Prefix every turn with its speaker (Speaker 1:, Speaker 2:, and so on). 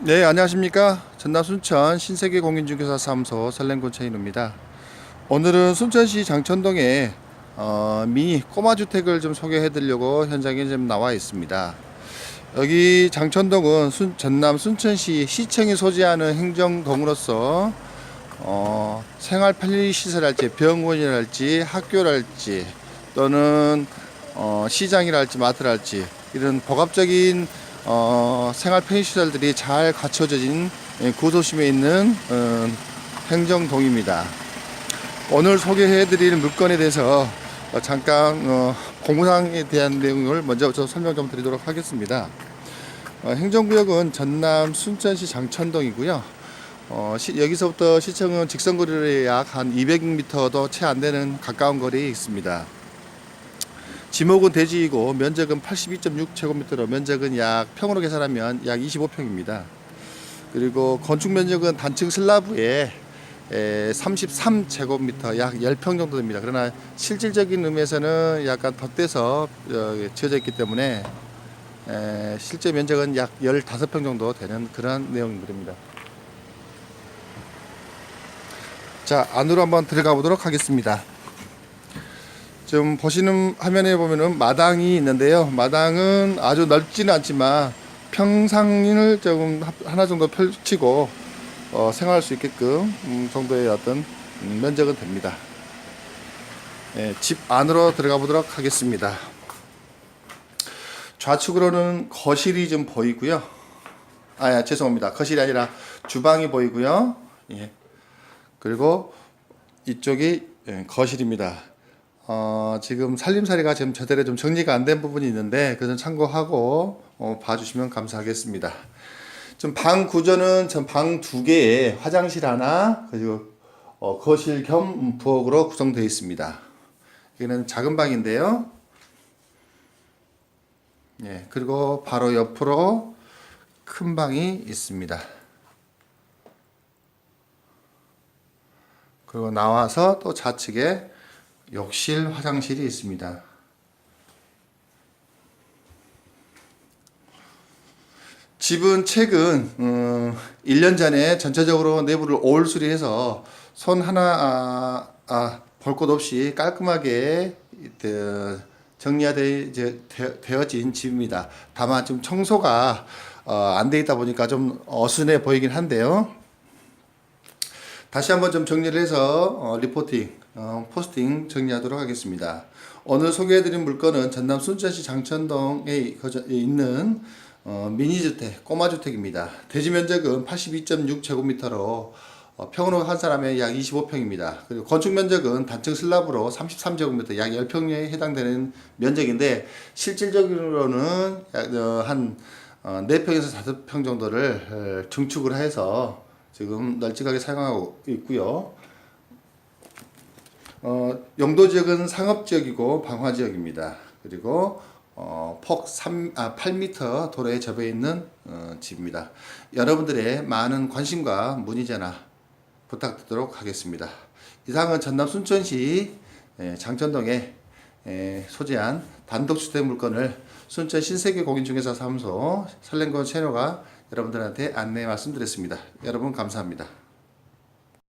Speaker 1: 네, 안녕하십니까. 전남 순천 신세계 공인중개사 사무소 설렘군 최인우입니다. 오늘은 순천시 장천동에 어, 미니 꼬마 주택을 좀 소개해 드리려고 현장에 좀 나와 있습니다. 여기 장천동은 순- 전남 순천시 시청이 소재하는 행정동으로서 어, 생활 편리 시설할지 병원이랄지 학교랄지 또는 어, 시장이랄지 마트랄지 이런 복합적인 어, 생활 편의 시설들이 잘 갖춰진 예, 구도심에 있는 어, 행정동입니다. 오늘 소개해드릴 물건에 대해서 어, 잠깐 어, 공부사항에 대한 내용을 먼저 좀 설명 좀 드리도록 하겠습니다. 어, 행정구역은 전남 순천시 장천동이고요. 어, 시- 여기서부터 시청은 직선거리로 약 한 200m도 채 안 되는 가까운 거리에 있습니다. 지목은 대지이고 면적은 82.6제곱미터로 면적은 약 평으로 계산하면 약 25평입니다. 그리고 건축 면적은 단층 슬라브에 33제곱미터 약 10평 정도 됩니다. 그러나 실질적인 의미에서는 약간 덧대서 어, 지어져 있기 때문에 에, 실제 면적은 약 15평 정도 되는 그런 내용입니다. 자, 안으로 한번 들어가 보도록 하겠습니다. 지금 보시는 화면에 보면은 마당이 있는데요. 마당은 아주 넓지는 않지만 평상을 조금 하- 하나 정도 펼치고 어, 생활할 수 있게끔 음, 정도의 어떤 음, 면적은 됩니다. 예, 집 안으로 들어가 보도록 하겠습니다. 좌측으로는 거실이 좀 보이고요. 아, 야, 죄송합니다. 거실이 아니라 주방이 보이고요. 예. 그리고 이쪽이 예, 거실입니다. 어, 지금 살림살이가 지금 제대로 좀 정리가 안 된 부분이 있는데 그건 참고하고 어, 봐주시면 감사하겠습니다. 좀 방 구조는 전 방 두 개에 화장실 하나 그리고 어, 거실 겸 부엌으로 구성되어 있습니다. 여기는 작은 방인데요. 예, 그리고 바로 옆으로 큰 방이 있습니다. 그리고 나와서 또 좌측에 욕실, 화장실이 있습니다. 집은 최근 음, 1년 전에 전체적으로 내부를 올 수리해서 손 하나 아, 아, 볼 것 없이 깔끔하게 그, 정리가 되, 이제 되- 되어진 집입니다. 다만 좀 청소가 어, 안돼 있다 보니까 좀 어순해 보이긴 한데요. 다시 한번 좀 정리를 해서 어, 리포팅, 어, 포스팅 정리하도록 하겠습니다. 오늘 소개해드린 물건은 전남 순천시 장천동에 있는 어, 미니주택, 꼬마주택입니다. 대지 면적은 82.6제곱미터로 어, 평으로 한 사람에 약 25평입니다. 그리고 건축 면적은 단층 슬랍으로 33제곱미터, 약 10평에 해당되는 면적인데 실질적으로는 약, 어, 한 어, 4평에서 5평 정도를 어, 증축을 해서 지금 널찍하게 사용하고 있고요. 어, 용도 지역은 상업 지역이고 방화 지역입니다. 그리고 어, 폭 3, 아, 8m 도로에 접해 있는 어, 집입니다. 여러분들의 많은 관심과 문의 전화 부탁드리도록 하겠습니다. 이상은 전남 순천시 예, 장천동에 예, 소재한 단독주택 물건을 순천 신세계 공인중개사 사무소 설렘권 채널가 여러분들한테 안내 말씀드렸습니다. 여러분 감사합니다.